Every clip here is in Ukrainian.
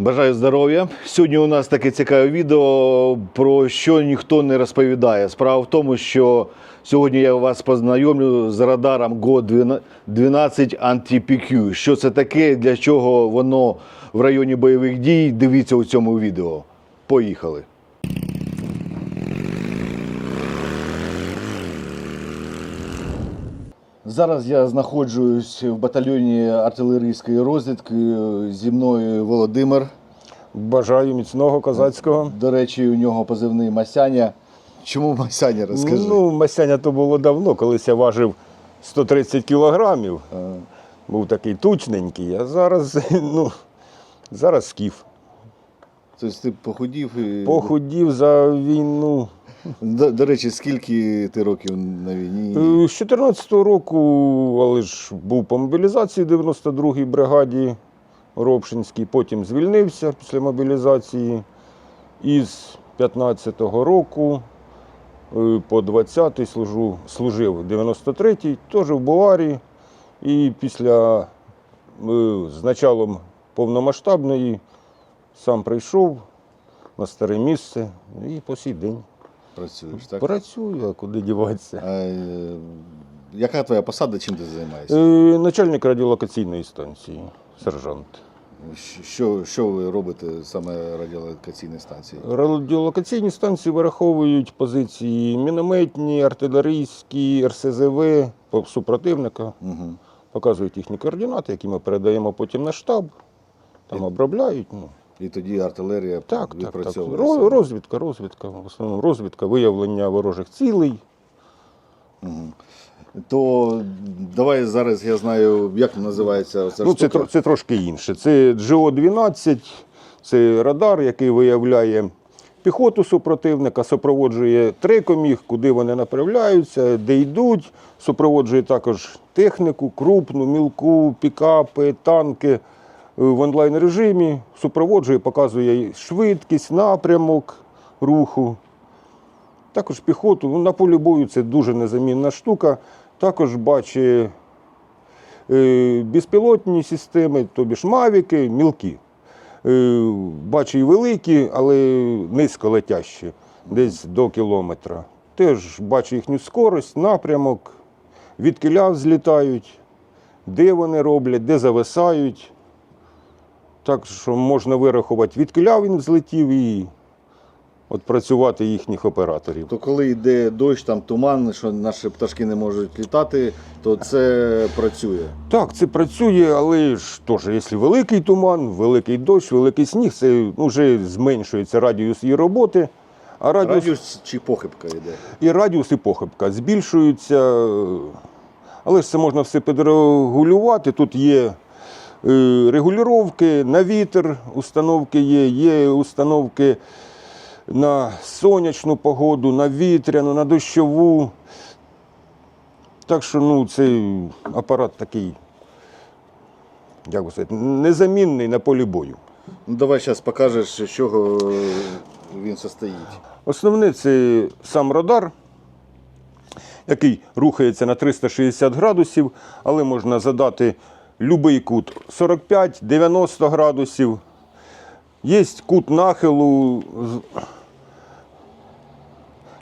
Бажаю здоров'я. Сьогодні у нас таке цікаве відео, про що ніхто не розповідає. Справа в тому, що сьогодні я вас познайомлю з радаром GO 12 Anti-PQ. Що це таке, для чого воно в районі бойових дій, дивіться у цьому відео. Поїхали. Зараз я знаходжусь в батальйоні артилерійської розвідки. Зі мною Володимир. Бажаю міцного козацького. До речі, у нього позивний Масяня. Чому Масяня, розкажи? Ну, масяня то було давно, колись я важив 130 кілограмів. А, Був такий тучненький, а зараз, ну, зараз скіф. Тобто ти похудів і. Похудів за війну. До, до речі, скільки ти років на війні? Е, З 14-го року, але ж був по мобілізації 92-й бригаді Робшинській, потім звільнився після мобілізації. Із 15-го року е, по 20-й служу, служив 93-й, теж в Буварі. І після, е, з началом повномасштабної, сам прийшов на старе місце і по сій день. Працюєш, так? Працюю, а куди діватися. А, е, яка твоя посада, чим ти займаєшся? Е, Начальник радіолокаційної станції, сержант. Що, що ви робите саме радіолокаційної станції? Радіолокаційні станції вираховують позиції мінометні, артилерійські, РСЗВ супротивника, Угу. показують їхні координати, які ми передаємо потім на штаб, там обробляють. Ну, І тоді артилерія так, так, так. відпрацьовує. Саме. Розвідка, розвідка, в основному розвідка, виявлення ворожих цілей. Мгм. То давай зараз я знаю, як називається ця Ну, це, штука. тро- це трошки інше. Це GO-12, це радар, який виявляє піхоту супротивника, супроводжує треком їх, куди вони направляються, де йдуть, супроводжує також техніку, крупну, мілку, пікапи, танки в онлайн режимі, супроводжує, показує швидкість, напрямок руху. Також піхоту. Ну, на полі бою це дуже незамінна штука. Також бачить е, безпілотні системи, тобі ж мавіки, мілкі. Е, Бачу і великі, але низьколетящі, десь до кілометра. Теж бачу їхню скорость, напрямок, від кіля злітають, де вони роблять, де зависають. Так що можна вирахувати, від кіля він злетів і от працювати їхніх операторів. То коли йде дощ, там туман, що наші пташки не можуть літати, то це працює. Так, це працює, але ж теж, якщо великий туман, великий дощ, великий сніг, це ну, вже зменшується радіус її роботи. А радіус, Радіус чи похибка йде? і радіус і похибка збільшуються. Але ж це можна все підрегулювати. Тут є регулювання на вітер, установки є, є установки на сонячну погоду, на вітряну, на дощову. Так що ну, цей апарат такий, як би сказати, незамінний на полі бою. Ну давай зараз покажеш, з чого він состоїть. Основне це сам радар, який рухається на 360 градусів, але можна задати будь-який кут 45-90 градусів. Є кут нахилу.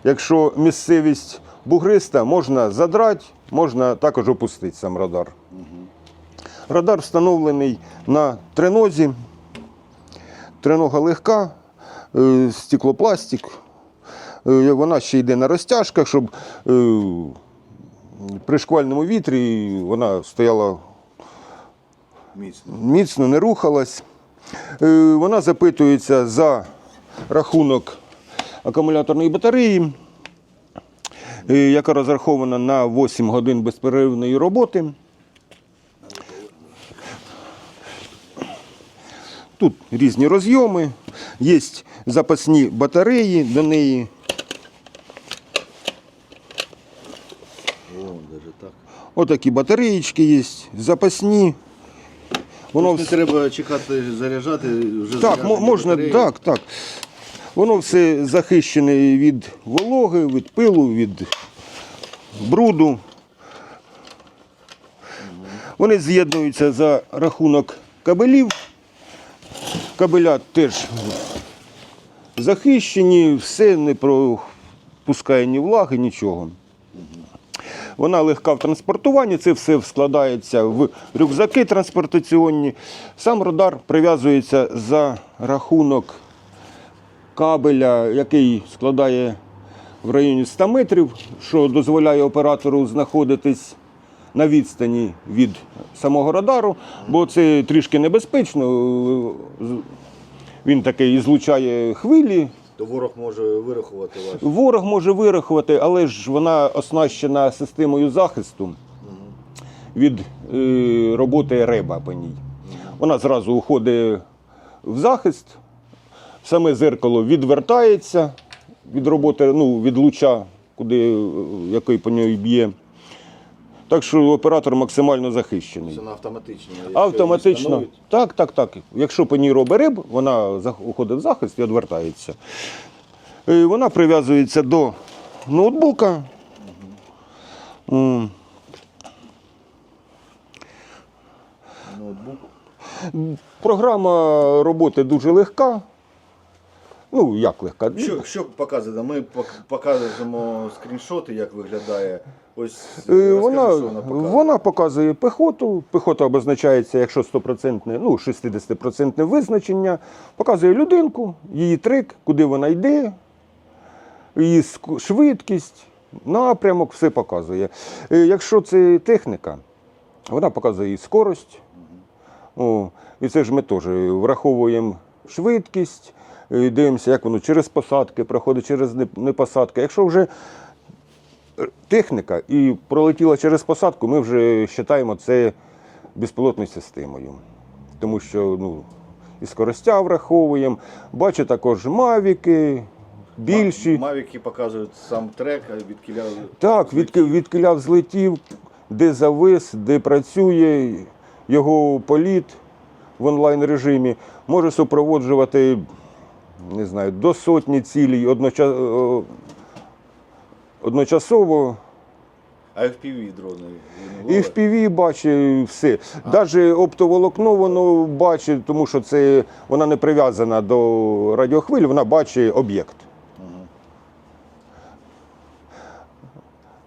Якщо місцевість бугриста, можна задрати, можна також опустити сам радар. Радар встановлений на тренозі. Тренога легка, е, стеклопластик. Е, Вона ще йде на розтяжках, щоб е, при шквальному вітрі вона стояла Міцно. міцно, не рухалась. Е, Вона запитується за рахунок акумуляторної батареї, е, яка розрахована на 8 годин безперервної роботи. Тут різні розйоми, є запасні батареї до неї. Отакі батареїчки є, запасні. Воно не треба чекати заряджати, вже Так, заряджені мо- можна, батареї. так, так. Воно все захищене від вологи, від пилу, від бруду. Вони з'єднуються за рахунок кабелів. Кабеля теж захищені, все не пропускає ні влаги, нічого. Вона легка в транспортуванні, це все складається в рюкзаки транспортаційні. Сам радар прив'язується за рахунок кабеля, який складає в районі 100 метрів, що дозволяє оператору знаходитись на відстані від самого радару, бо це трішки небезпечно. Він такий злучає хвилі, То ворог може вирахувати вас. Ворог може вирахувати, але ж вона оснащена системою захисту від е, роботи реба по ній. Вона зразу уходить в захист, саме зеркало відвертається від роботи, ну, від луча, куди, е, який по ній б'є. Так що оператор максимально захищений. Це на автоматично. Автоматично. Так, так, так. Якщо по ній робить риб, вона уходить в захист і відвертається. Е, Вона прив'язується до ноутбука. М, Ноутбук. Програма роботи дуже легка. Ну, як легка? Що, що показуєте? Ми показуємо скріншоти, як виглядає. Ось Е, розкажи, Вона, що вона показує. вона показує пехоту. Пехота обозначається, якщо 100%, ну, 60% визначення. Показує людинку, її трик, куди вона йде, її швидкість, напрямок, все показує. Е, Якщо це техніка, вона показує і скорость. О, і це ж ми теж враховуємо швидкість, е, дивимося, як воно через посадки проходить, через не- непосадки. Якщо вже техніка і пролетіла через посадку, ми вже вважаємо це безпілотною системою. Тому що ну, і скоростя враховуємо. Бачу також мавіки, більші. Мавіки показують сам трек, а від кіля... Так, від, від киля взлетів, де завис, де працює його політ в онлайн режимі, може супроводжувати не знаю, до сотні цілей одноча- одночасово. А FPV дрони. І ловить? в PV бачить все. Навіть оптоволокно воно бачить, тому що це вона не прив'язана до радіохвиль, вона бачить об'єкт.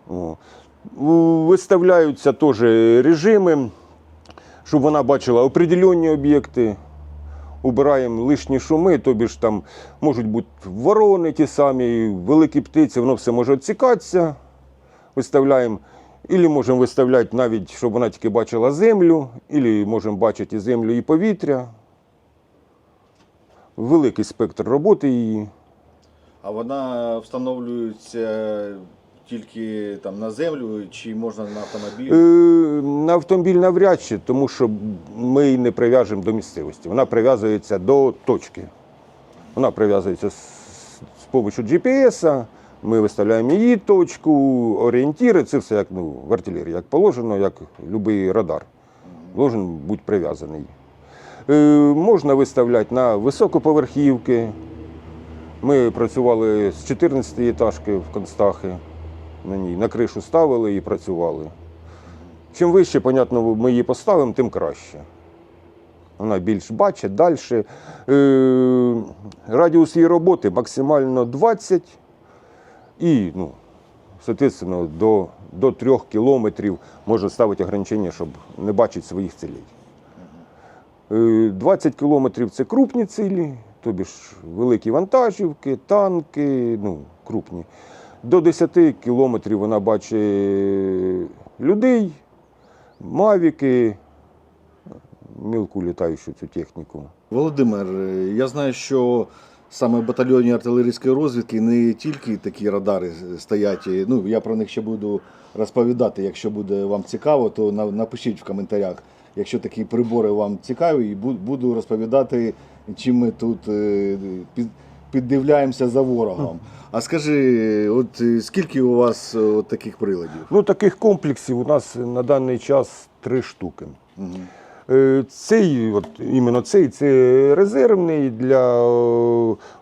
О. Виставляються теж режими, щоб вона бачила определенні об'єкти. Убираємо лишні шуми, тобі ж там можуть бути ворони ті самі, великі птиці, воно все може відсікатися. Виставляємо. Ілі можемо виставляти навіть, щоб вона тільки бачила землю, ілі можемо бачити і землю, і повітря. Великий спектр роботи її. А вона встановлюється тільки там на землю чи можна на автомобіль? Е, на автомобіль навряд чи, тому що ми її не прив'яжемо до місцевості. Вона прив'язується до точки. Вона прив'язується з, з допомогою GPS. Ми виставляємо її точку, орієнтіри. Це все як ну, в артилерії, як положено, як будь-який радар. Должен бути прив'язаний. Е, можна виставляти на високоповерхівки. Ми працювали з 14 етажки в Констахи на ній. На кришу ставили і працювали. Чим вище, понятно, ми її поставимо, тим краще. Вона більш бачить далі. Е, радіус її роботи максимально 20 і, ну, соответственно, до, до 3 кілометрів можна ставити ограничення, щоб не бачити своїх цілей. Е, 20 кілометрів це крупні цілі, тобі ж великі вантажівки, танки, ну, крупні. До 10 кілометрів вона бачить людей, мавіки, мілку літаючу цю техніку. Володимир, я знаю, що саме в батальйоні артилерійської розвідки не тільки такі радари стоять. Ну, я про них ще буду розповідати. Якщо буде вам цікаво, то на- напишіть в коментарях. Якщо такі прибори вам цікаві, і буду розповідати, чим ми тут е, під, піддивляємося за ворогом. А скажи, от е, скільки у вас е, от таких приладів? Ну, таких комплексів у нас на даний час три штуки. Е, Цей, от іменно цей, це резервний для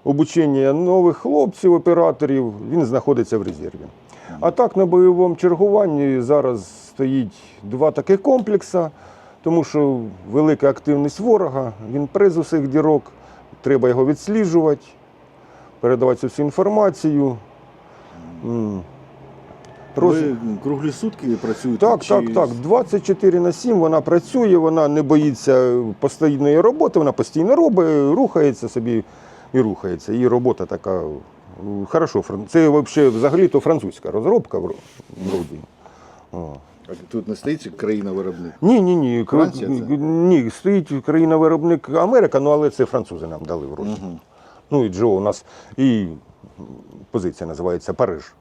обучення нових хлопців, операторів. Він знаходиться в резерві. А так на бойовому чергуванні зараз стоїть два таких комплекси, тому що велика активність ворога, він приз усіх дірок. треба його відсліджувати, передавати цю всю інформацію. М. Роз- Ви круглі сутки працюєте? Так, чи- так, так. 24 на 7 вона працює, вона не боїться постійної роботи, вона постійно робить, рухається собі і рухається. Її робота така м, хорошо. фран- Це взагалі взагалі-то французька розробка вро- вроді. О. А Тут не стоїть країна-виробник. Ні, ні, ні. Франція це? Ні, стоїть країна-виробник Америка, ну але це французи нам дали вроді. Ну і Джо у нас і позиція називається Париж.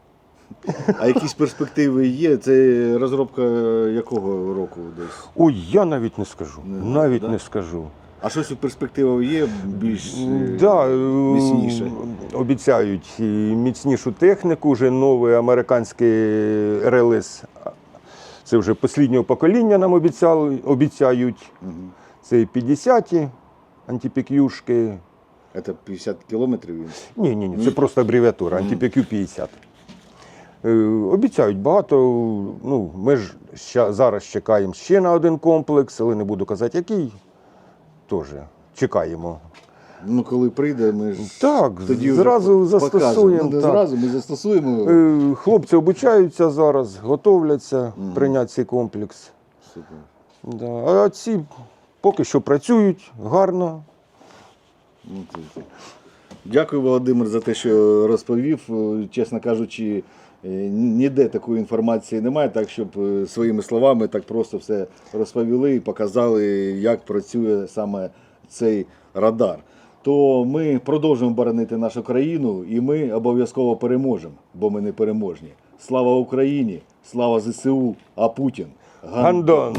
А якісь перспективи є? Це розробка якого року десь? Ой, я навіть не скажу. Не навіть да? не скажу. А щось у перспективах є більш е, Да, е, міцніше? обіцяють міцнішу техніку, вже нове американське РЛС. Це вже останнього покоління нам обіцяли, обіцяють. Мгм. Це 50-ті антипікюшки. Це 50 кілометрів він. Ні, ні, ні, це просто абревіатура, антипікю 50. Е, Обіцяють багато. Ну, ми ж ща- зараз чекаємо ще на один комплекс, але не буду казати, який. Теж чекаємо. Ну, коли прийде, ми ж Так, тоді зразу покажемо. застосуємо. Ну, так. зразу ми застосуємо. Е, Хлопці обучаються зараз, готовляться прийняти цей комплекс. Супер. Да. А ці поки що працюють гарно. Ну. Дякую, Володимир, за те, що розповів. Е, Чесно кажучи, е, ніде такої інформації немає, так щоб е, своїми словами так просто все розповіли і показали, як працює саме цей радар. То ми продовжуємо боронити нашу країну і ми обов'язково переможемо, бо ми не переможні. Слава Україні! Слава ЗСУ! А Путін! Гандон!